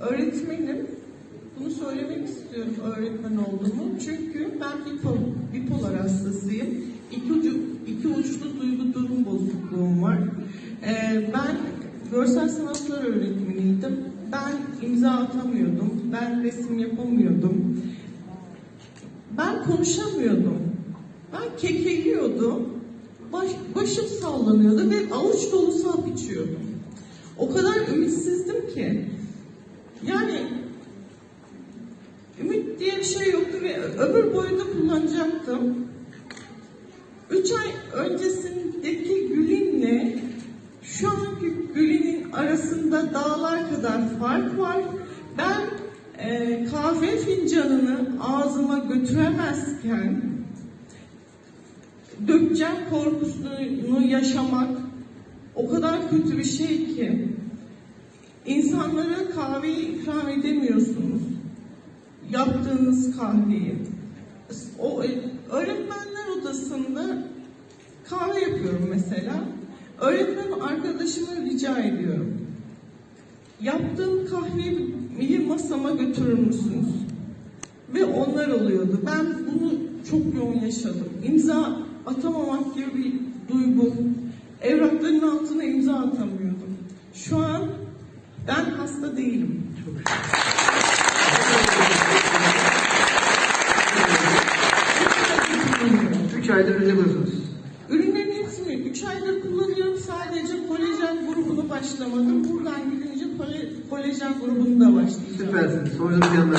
öğretmenim. Bunu söylemek istiyorum öğretmen olduğumu. Çünkü ben bipolar, bipolar hastasıyım. İki, ucu, iki uçlu duygu durum bozukluğum var. Ee, ben görsel sanatlar öğretmeniydim. Ben imza atamıyordum. Ben resim yapamıyordum. Ben konuşamıyordum. Ben kekeliyordum. Baş, başım sallanıyordu ve avuç dolusu hap içiyordum. O kadar ümitsizdim ki. Yani ümit diye bir şey yoktu ve öbür boyu kullanacaktım. Üç ay öncesindeki Gülin'le şu anki Gülin'in arasında dağlar kadar fark var. Ben e, kahve fincanını ağzıma götüremezken dökeceğim korkusunu yaşamak o kadar kötü bir şey ki insanlara kahveyi ikram edemiyorsunuz. Yaptığınız kahveyi. O öğretmenler odasında kahve yapıyorum mesela. Öğretmen arkadaşıma rica ediyorum. Yaptığım kahveyi masama götürür müsünüz? Ve onlar oluyordu. Ben bunu çok yoğun yaşadım. İmza atamamak gibi bir duygu. Evrakların altına imza atamıyordum. Şu an ben hasta değilim. Üç aydır kızsınız. Ürünlerin hepsini 3 aydır kullanıyorum. Sadece kolajen grubunu başlamadım. Buradan gidince kolajen grubunu da başlayacağım. Süpersiniz. Sonucunuz yanında.